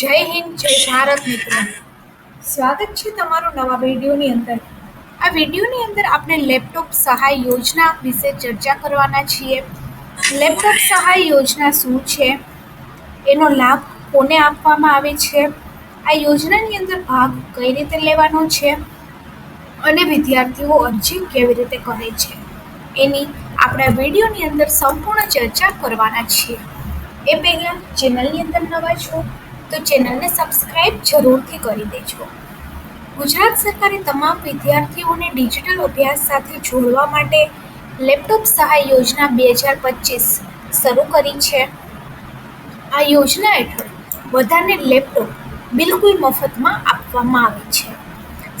જય હિન્દ, જય ભારત મિત્રો. સ્વાગત છે તમારું નવા વિડીયોની અંદર. આ વિડીયોની અંદર આપણે લેપટોપ સહાય યોજના વિશે ચર્ચા કરવાના છીએ. લેપટોપ સહાય યોજના શું છે? એનો લાભ કોને આપવામાં આવે છે? આ યોજનાની અંદર ભાગ કઈ રીતે લેવાનો છે? અને વિદ્યાર્થીઓ અરજી કેવી રીતે કરે છે? એની આપણા વિડીયોની અંદર સંપૂર્ણ ચર્ચા કરવાના છીએ. એ પહેલાં ચેનલની અંદર નવા છો તો ચેનલને સબસ્ક્રાઇબ જરૂરથી કરી દેજો. ગુજરાત સરકારે તમામ વિદ્યાર્થીઓને ડિજિટલ અભ્યાસ સાથે જોડવા માટે લેપટોપ સહાય યોજના બે હજાર પચીસ શરૂ કરી છે. આ યોજના હેઠળ બધાને લેપટોપ બિલકુલ મફતમાં આપવામાં આવે છે.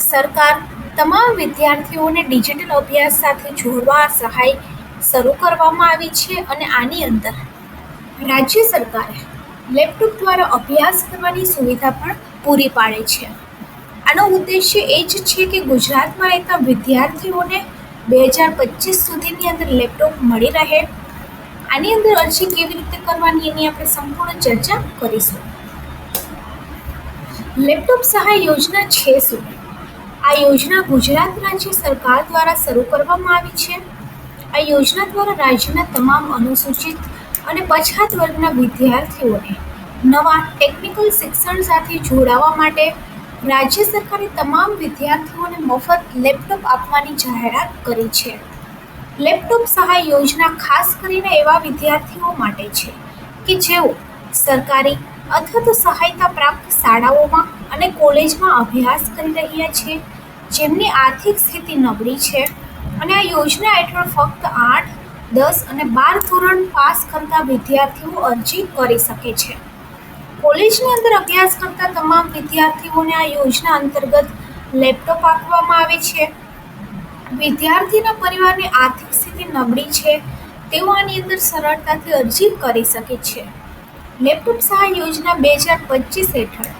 સરકાર તમામ વિદ્યાર્થીઓને ડિજિટલ અભ્યાસ સાથે જોડવા સહાય શરૂ કરવામાં આવી છે અને આની અંદર રાજ્ય સરકારે લેપટોપ દ્વારા અભ્યાસ કરવાની સુવિધા પણ પૂરી પાડે છે. આનો ઉદ્દેશ્ય એ જ છે કે ગુજરાતમાં રહેતા વિદ્યાર્થીઓને બે હજાર પચીસ સુધીની અંદર લેપટોપ મળી રહે. આની અંદર અરજી કેવી રીતે કરવાની એની આપણે સંપૂર્ણ ચર્ચા કરીશું. લેપટોપ સહાય યોજના છે શું? આ યોજના ગુજરાત રાજ્ય સરકાર દ્વારા શરૂ કરવામાં આવી છે. આ યોજના દ્વારા રાજ્યના તમામ અનુસૂચિત અને પછાત વર્ગના વિદ્યાર્થીઓને નવા ટેકનિકલ શિક્ષણ સાથે જોડાવા માટે રાજ્ય સરકારે તમામ વિદ્યાર્થીઓને મફત લેપટોપ આપવાની જાહેરાત કરી છે. લેપટોપ સહાય યોજના ખાસ કરીને એવા વિદ્યાર્થીઓ માટે છે કે જેઓ સરકારી અથવા તો સહાયતા પ્રાપ્ત શાળાઓમાં અને કોલેજમાં અભ્યાસ કરી રહ્યા છે, જેમની આર્થિક સ્થિતિ નબળી છે અને આ યોજના હેઠળ ફક્ત આઠ દસ અને બાર ધોરણ પાસ કરતા વિદ્યાર્થીઓ અરજી કરી શકે છે. કોલેજની અંદર અભ્યાસ કરતા તમામ વિદ્યાર્થીઓને આ યોજના અંતર્ગત લેપટોપ આપવામાં આવે છે. વિદ્યાર્થીના પરિવારની આર્થિક સ્થિતિ નબળી છે. તેઓ આની અંદર સરળતાથી અરજી કરી શકે છે. લેપટોપ સહાય યોજના બે હજાર પચીસ હેઠળ.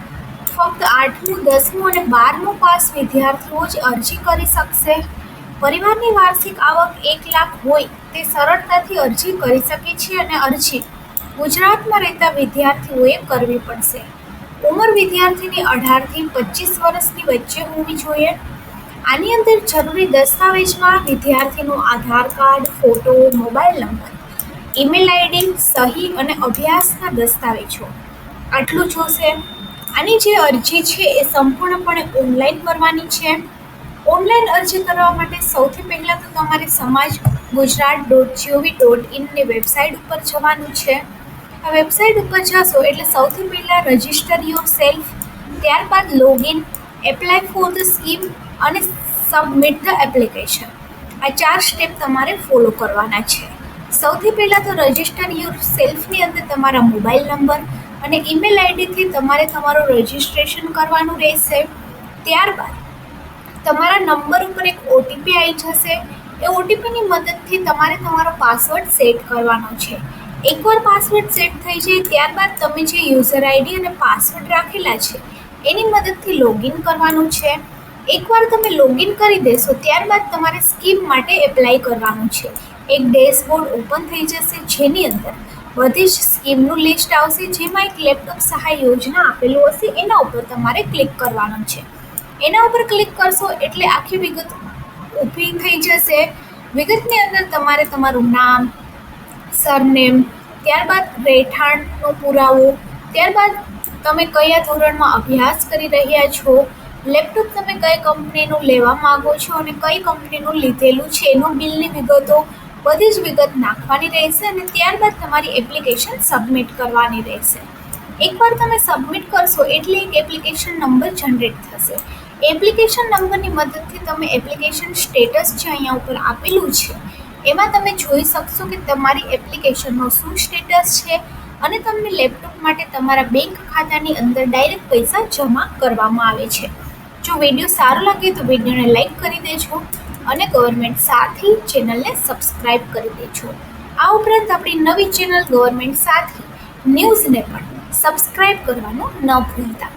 ફક્ત આઠમું, દસમું અને બારમું પાસ વિદ્યાર્થીઓ જ અરજી કરી શકશે. પરિવારની વાર્ષિક આવક એક લાખ હોય તે સરળતાથી અરજી કરી શકે છે અને અરજી ગુજરાતમાં રહેતા વિદ્યાર્થીઓએ કરવી પડશે. ઉંમર વિદ્યાર્થીની અઢારથી પચીસ વર્ષની વચ્ચે હોવી જોઈએ. આની અંદર જરૂરી દસ્તાવેજમાં વિદ્યાર્થીનું Aadhaar card, photo, mobile number, email ID, સહી અને અભ્યાસના દસ્તાવેજો. આટલું જોશે આની જે અરજી છે એ સંપૂર્ણપણે ઓનલાઈન કરવાની છે. ઓનલાઈન અરજી કરવા માટે સૌથી પહેલાં તો તમારે Samaj Gujarat dot GOV dot ઇનની website ઉપર જવાનું છે. આ વેબસાઇટ ઉપર જશો એટલે સૌથી પહેલાં રજિસ્ટર યોર સેલ્ફ ત્યારબાદ login apply for the scheme અને સબમિટ ધ એપ્લિકેશન આ ચાર સ્ટેપ તમારે ફોલો કરવાના છે. સૌથી પહેલાં તો રજિસ્ટર યોર સેલ્ફની અંદર તમારા મોબાઈલ નંબર અને ઈમેલ આઈડીથી તમારે તમારું રજિસ્ટ્રેશન કરવાનું રહેશે. ત્યારબાદ તમારા નંબર ઉપર એક ઓટીપી આવી જશે. એ ઓટીપીની મદદથી તમારે તમારો પાસવર્ડ સેટ કરવાનો છે. એકવાર પાસવર્ડ સેટ થઈ જાય, ત્યારબાદ તમે જે યુઝર આઈડી અને પાસવર્ડ રાખેલા છે, એની મદદથી લોગિન કરવાનું છે. એકવાર તમે લોગિન કરી દેશો, ત્યારબાદ તમારે સ્કીમ માટે એપ્લાય કરવાનું છે. એક ડેશબોર્ડ ઓપન થઈ જશે, જેની અંદર બધી જ સ્કીમનું લિસ્ટ આવશે, જેમાં એક લેપટોપ સહાય યોજના આપેલું હશે, એના ઉપર તમારે ક્લિક કરવાનું છે. એના ઉપર ક્લિક કરશો એટલે આખી વિગત ઊભી થઈ જશે. વિગતની અંદર તમારે તમારું નામ, સરનેમ, ત્યારબાદ રહેઠાણનો પુરાવો, ત્યારબાદ તમે કયા ધોરણમાં અભ્યાસ કરી રહ્યા છો, લેપટોપ તમે કઈ કંપનીનું લેવા માગો છો અને કઈ કંપનીનું લીધેલું છે, એનું બિલની વિગતો, બધી જ વિગત નાખવાની રહેશે અને ત્યારબાદ તમારી એપ્લિકેશન સબમિટ કરવાની રહેશે. એકવાર તમે સબમિટ કરશો એટલે એક એપ્લિકેશન નંબર જનરેટ થશે. એપ્લિકેશન નંબરની મદદથી તમે એપ્લિકેશન સ્ટેટસ જે અહીંયા ઉપર આપેલું છે, એમાં તમે જોઈ શકશો કે તમારી એપ્લિકેશનનો શું સ્ટેટસ છે અને તમને લેપટોપ માટે તમારા બેંક ખાતાની અંદર ડાયરેક્ટ પૈસા જમા કરવામાં આવે છે. જો વીડિયો સારો લાગે તો વિડીયોને લાઈક કરી દેજો અને ગવર્મેન્ટ સાથી ચેનલને સબસ્ક્રાઈબ કરી દેજો. આ ઉપરાંત આપણી નવી ચેનલ ગવર્મેન્ટ સાથી ન્યૂઝને પણ સબસ્ક્રાઈબ કરવાનું ન ભૂલતા.